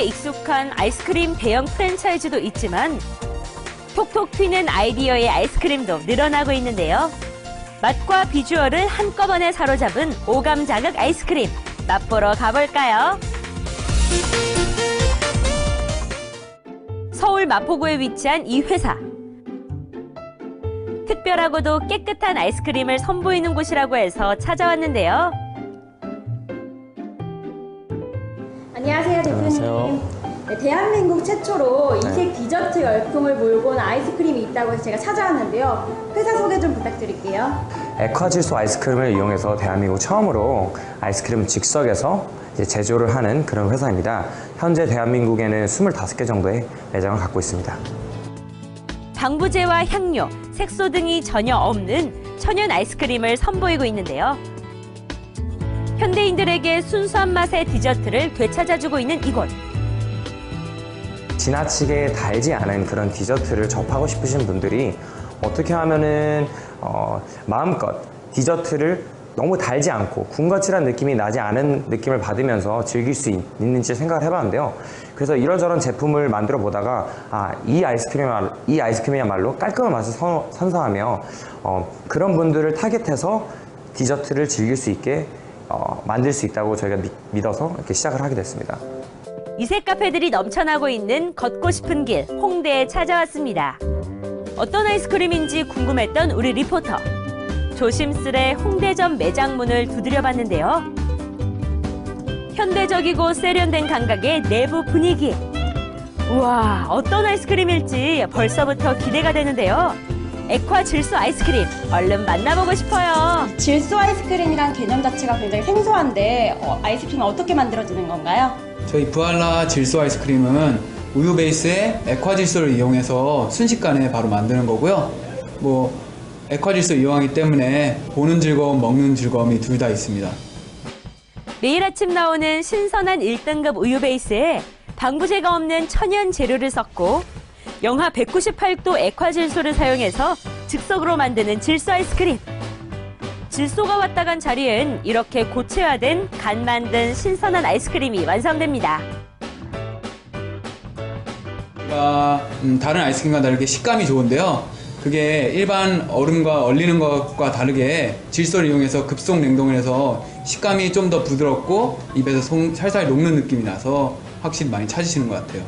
우리에게 익숙한 아이스크림 대형 프랜차이즈도 있지만 톡톡 튀는 아이디어의 아이스크림도 늘어나고 있는데요. 맛과 비주얼을 한꺼번에 사로잡은 오감 자극 아이스크림 맛보러 가볼까요? 서울 마포구에 위치한 이 회사. 특별하고도 깨끗한 아이스크림을 선보이는 곳이라고 해서 찾아왔는데요. 안녕하세요. 네, 대한민국 최초로 이색 디저트 열풍을 몰고 온 아이스크림이 있다고 해서 제가 찾아왔는데요. 회사 소개 좀 부탁드릴게요. 액화질소 아이스크림을 이용해서 대한민국 처음으로 아이스크림 즉석에서 이제 제조를 하는 그런 회사입니다. 현재 대한민국에는 25개 정도의 매장을 갖고 있습니다. 방부제와 향료, 색소 등이 전혀 없는 천연 아이스크림을 선보이고 있는데요. 현대인들에게 순수한 맛의 디저트를 되찾아주고 있는 이곳. 지나치게 달지 않은 그런 디저트를 접하고 싶으신 분들이 어떻게 하면은 어, 마음껏 디저트를 너무 달지 않고 군것질한 느낌이 나지 않은 느낌을 받으면서 즐길 수 있, 있는지 생각을 해봤는데요. 그래서 이런저런 제품을 만들어 보다가 아, 이 아이스크림 이 아이스크림이야말로 깔끔한 맛을 선, 선사하며 어, 그런 분들을 타겟해서 디저트를 즐길 수 있게 어, 만들 수 있다고 저희가 믿, 믿어서 이렇게 시작을 하게 됐습니다. 이색 카페들이 넘쳐나고 있는 걷고 싶은 길 홍대에 찾아왔습니다. 어떤 아이스크림인지 궁금했던 우리 리포터. 조심스레 홍대점 매장 문을 두드려 봤는데요. 현대적이고 세련된 감각의 내부 분위기. 우와, 어떤 아이스크림일지 벌써부터 기대가 되는데요. 액화 질소 아이스크림 얼른 만나보고 싶어요. 질소 아이스크림이란 개념 자체가 굉장히 생소한데 어, 아이스크림은 어떻게 만들어지는 건가요? 저희 부알라 질소 아이스크림은 우유 베이스에 액화 질소를 이용해서 순식간에 바로 만드는 거고요. 뭐 액화 질소 이용하기 때문에 보는 즐거움, 먹는 즐거움이 둘 다 있습니다. 매일 아침 나오는 신선한 1등급 우유 베이스에 방부제가 없는 천연 재료를 섞고 영하 198도 액화질소를 사용해서 즉석으로 만드는 질소 아이스크림. 질소가 왔다 간 자리엔 이렇게 고체화된 간 만든 신선한 아이스크림이 완성됩니다. 가 음, 다른 아이스크림과 다르게 식감이 좋은데요. 그게 일반 얼음과 얼리는 것과 다르게 질소를 이용해서 급속 냉동을 해서 식감이 좀 더 부드럽고 입에서 송- 살살 녹는 느낌이 나서 확실히 많이 찾으시는 것 같아요.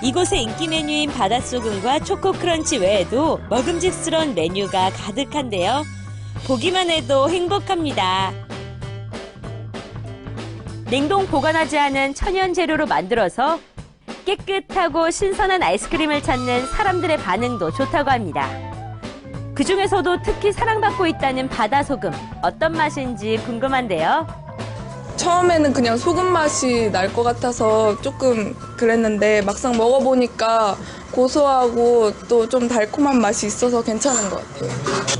이곳의 인기 메뉴인 바닷소금과 초코 크런치 외에도 먹음직스러운 메뉴가 가득한데요. 보기만 해도 행복합니다. 냉동 보관하지 않은 천연 재료로 만들어서 깨끗하고 신선한 아이스크림을 찾는 사람들의 반응도 좋다고 합니다. 그 중에서도 특히 사랑받고 있다는 바다소금. 어떤 맛인지 궁금한데요. 처음에는 그냥 소금 맛이 날 것 같아서 조금 그랬는데 막상 먹어보니까 고소하고 또 좀 달콤한 맛이 있어서 괜찮은 것 같아요.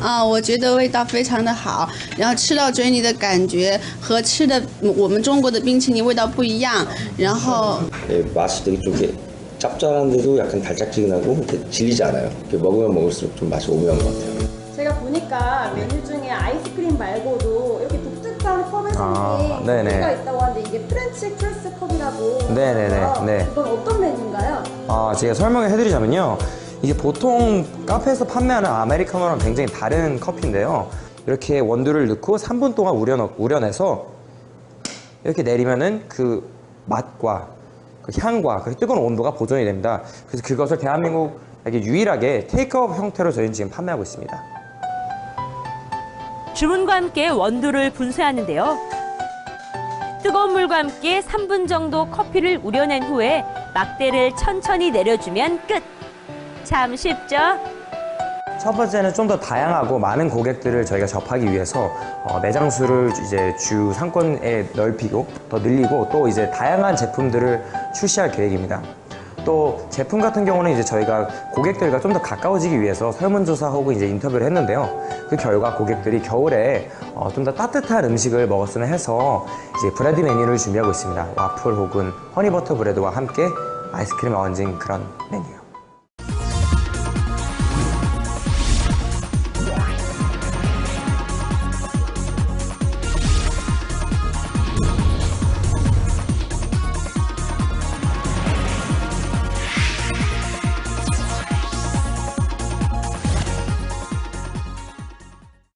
啊，我觉得味道非常的好，然后吃到嘴里的感觉和吃的我们中国的冰淇淋味道不一样，然后 예, 맛이 되게 좀 이렇게 짭짤한데도 약간 달짝지근하고 이렇게 질리지 않아요. 이렇게 먹으면 먹을수록 좀 맛이 오묘한 것 같아요. 제가 보니까 메뉴 중에 아이스크림 말고도 이렇게 독특한 컵에 아, 생긴 네네. 커피가 있다고 하는데 이게 프렌치 프레스 컵이라고 네네네. 네. 이건 어떤 메뉴인가요? 아, 제가 설명을 해드리자면요. 이게 보통 카페에서 판매하는 아메리카노랑 굉장히 다른 커피인데요. 이렇게 원두를 넣고 3분 동안 우려, 우려내서 이렇게 내리면은 그 맛과 그 향과 그 뜨거운 온도가 보존이 됩니다. 그래서 그것을 대한민국에게 유일하게 테이크아웃 형태로 저희는 지금 판매하고 있습니다. 주문과 함께 원두를 분쇄하는데요. 뜨거운 물과 함께 3분 정도 커피를 우려낸 후에 막대를 천천히 내려주면 끝. 참 쉽죠? 첫 번째는 좀 더 다양하고 많은 고객들을 저희가 접하기 위해서 어, 매장 수를 이제 주 상권에 넓히고 더 늘리고 또 이제 다양한 제품들을 출시할 계획입니다. 또 제품 같은 경우는 이제 저희가 고객들과 좀 더 가까워지기 위해서 설문조사 하고 이제 인터뷰를 했는데요. 그 결과 고객들이 겨울에 어, 좀 더 따뜻한 음식을 먹었으면 해서 이제 브레드 메뉴를 준비하고 있습니다. 와플 혹은 허니버터 브레드와 함께 아이스크림을 얹은 그런 메뉴.